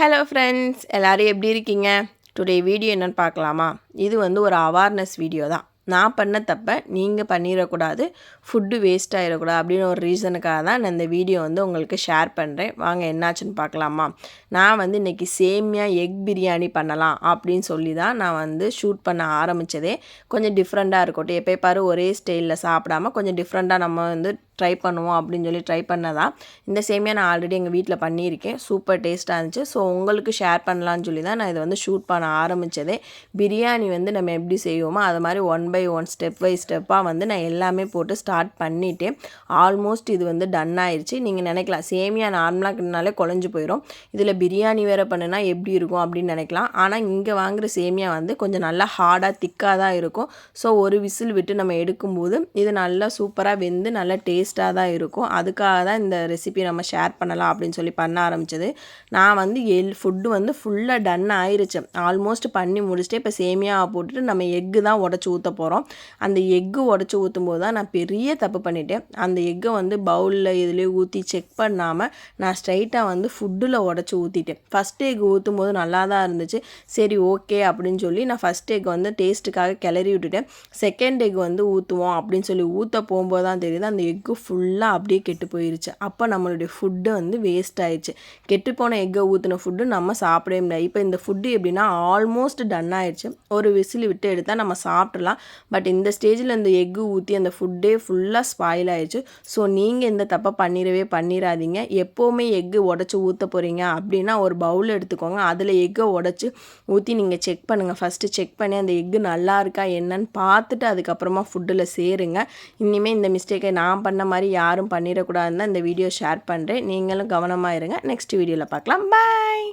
Hello friends எல்லோரும் எப்படி இருக்கீங்க? டுடே வீடியோ என்னென்னு பார்க்கலாமா? இது வந்து ஒரு அவேர்னஸ் வீடியோ தான். நான் பண்ண தப்பை நீங்கள் பண்ணிடக்கூடாது. ஃபுட்டு வேஸ்ட் ஆகிடக்கூடாது அப்படின்னு ஒரு ரீசனுக்காக தான் நான் இந்த வீடியோ வந்து உங்களுக்கு ஷேர் பண்ணுறேன் வாங்க என்னாச்சுன்னு பார்க்கலாமா? நான் வந்து இன்றைக்கி சேமியா எக் பிரியாணி பண்ணலாம் அப்படின்னு சொல்லி தான் நான் வந்து ஷூட் பண்ண ஆரம்பித்ததே கொஞ்சம் டிஃப்ரெண்ட்டாக இருக்கட்டும். எப்போ பாரு ஒரே ஸ்டைலில் சாப்பிடாமல் கொஞ்சம் டிஃப்ரெண்ட்டாக நம்ம வந்து ட்ரை பண்ணுவோம் அப்படின்னு சொல்லி ட்ரை பண்ணதான் இந்த சேமியா நான் ஆல்ரெடி எங்கள் வீட்டில் பண்ணியிருக்கேன். சூப்பர் டேஸ்ட்டாக இருந்துச்சு. ஸோ உங்களுக்கு ஷேர் பண்ணலான்னு சொல்லி தான் நான் இதை வந்து ஷூட் பண்ண ஆரம்பித்ததே பிரியாணி வந்து நம்ம எப்படி செய்வோமோ அது மாதிரி one by one step by ஸ்டெப்பாக வந்து நான் எல்லாமே போட்டு ஸ்டார்ட் பண்ணிட்டேன். ஆல்மோஸ்ட் இது வந்து டன் ஆயிடுச்சு நீங்கள் நினைக்கலாம் சேமியா நார்மலாக கிட்டனாலே குழஞ்சி போயிடும் இதில் பிரியாணி வேறு பண்ணுனா எப்படி இருக்கும் அப்படின்னு நினைக்கலாம். ஆனால் இங்கே வாங்குகிற சேமியா வந்து கொஞ்சம் நல்லா ஹார்டாக திக்காக தான் இருக்கும். ஸோ ஒரு விசில் விட்டு நம்ம எடுக்கும்போது இது நல்லா சூப்பராக வெந்து நல்லா டேஸ்ட் டேஸ்ட்டாக தான் இருக்கும். அதுக்காக தான் இந்த ரெசிபி நம்ம ஷேர் பண்ணலாம் அப்படின்னு சொல்லி பண்ண ஆரம்பித்தது நான் வந்து எல் ஃபுட்டு வந்து ஃபுல்லாக டன் ஆயிருச்சு. ஆல்மோஸ்ட் பண்ணி முடிச்சுட்டு இப்போ சேமியாவை போட்டுட்டு நம்ம எக்கு தான் உடச்சி ஊற்ற போகிறோம் அந்த எக்கு உடச்சி ஊற்றும் போது தான் நான் பெரிய தப்பு பண்ணிட்டேன். அந்த எக்கை வந்து பவுலில் இதுலேயே ஊற்றி செக் பண்ணாமல் நான் ஸ்ட்ரைட்டாக வந்து ஃபுட்டில் உடச்சி ஊற்றிட்டேன் ஃபஸ்ட் எக் ஊற்றும் போது நல்லா தான் இருந்துச்சு. சரி ஓகே அப்படின்னு சொல்லி நான் ஃபஸ்ட் எக் வந்து டேஸ்ட்டுக்காக கிளறி விட்டுட்டேன். செகண்ட் எக் வந்து ஊற்றுவோம் அப்படின்னு சொல்லி ஊற்ற போகும்போது தான் தெரியுது. அந்த எக்கு ஃபுல்லாக அப்படியே கெட்டு போயிருச்சு. அப்போ நம்மளுடைய ஃபுட்டு வந்து வேஸ்ட் ஆயிடுச்சு கெட்டு போன எக்கை ஊற்றின ஃபுட்டு நம்ம சாப்பிடவே முடியாது. இப்போ இந்த ஃபுட்டு எப்படின்னா ஆல்மோஸ்ட் டன் ஆயிடுச்சு ஒரு விசில் விட்டு எடுத்தால் நம்ம சாப்பிட்றலாம் பட் இந்த ஸ்டேஜில் இந்த எக்கு ஊற்றி அந்த ஃபுட்டே ஃபுல்லாக ஸ்பாயில் ஆயிடுச்சு ஸோ நீங்கள் இந்த தப்பை பண்ணிடவே பண்ணிடாதீங்க எப்போவுமே எக்கு உடச்சி ஊற்ற போகிறீங்க அப்படின்னா ஒரு பவுல் எடுத்துக்கோங்க. அதில் எக்கை உடச்சி ஊற்றி நீங்கள் செக் பண்ணுங்கள் ஃபஸ்ட்டு செக் பண்ணி அந்த எக்கு நல்லா இருக்கா என்னன்னு பார்த்துட்டு அதுக்கப்புறமா ஃபுட்டில் சேருங்க. இனிமேல் இந்த மிஸ்டேக்கை நான் பண்ண மாதிரி யாரும் பண்ணிடக்கூடாதுன்னு தான் இந்த வீடியோ ஷேர் பண்ணுறேன் நீங்களும் கவனமாக இருங்க. நெக்ஸ்ட் வீடியோவில் பார்க்கலாம். பாய்